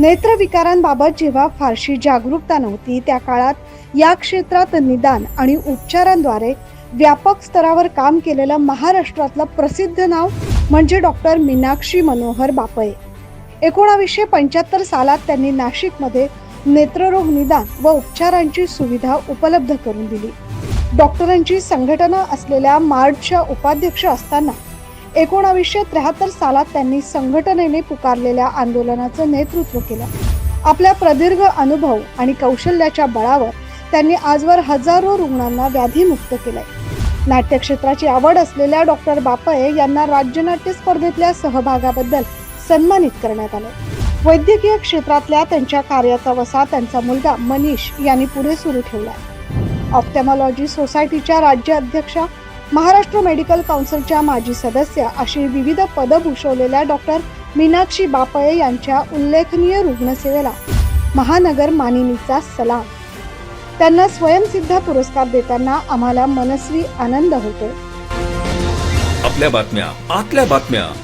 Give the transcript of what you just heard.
नेत्रविकारांबाबत जेव्हा फारशी जागरूकता नव्हती त्या काळात या क्षेत्रात निदान आणि उपचारांद्वारे व्यापक स्तरावर काम केलेलं महाराष्ट्रातलं प्रसिद्ध नाव म्हणजे डॉक्टर मीनाक्षी मनोहर बापळे एकोणावीसशे पंच्याहत्तर सालात त्यांनी नाशिकमध्ये नेत्ररोग निदान व उपचारांची सुविधा उपलब्ध करून दिली. डॉक्टरांची संघटना असलेल्या मार्डच्या उपाध्यक्ष असताना एकोणावीसशे त्र्याहत्तर सालात त्यांनी संघटनेने पुकारलेल्या आंदोलनाचं नेतृत्व केलं. आपल्या प्रदीर्घ अनुभव आणि कौशल्याच्या बळावर त्यांनी आजवर हजारो रुग्णांना व्याधीमुक्त केलंय. नाट्यक्षेत्राची आवड असलेल्या डॉक्टर बापये यांना राज्यनाट्य स्पर्धेतल्या सहभागाबद्दल सन्मानित करण्यात आलं. वैद्यकीय क्षेत्रातल्या त्यांच्या कार्याचा वसा त्यांचा मुलगा मनीष यांनी पुढे सुरू ठेवला ऑप्टेमॉलॉजी सोसायटीच्या राज्य अध्यक्षा महाराष्ट्र मेडिकल काउन्सिलच्या माजी सदस्य अशी विविध पदं भूषवलेल्या डॉक्टर मीनाक्षी बापळे यांच्या उल्लेखनीय रुग्णसेवेला महानगर मानिनीचा सलाम. त्यांना स्वयंसिद्ध पुरस्कार देताना आम्हाला मनस्वी आनंद होतो आपल्या बातम्या आतल्या बातम्या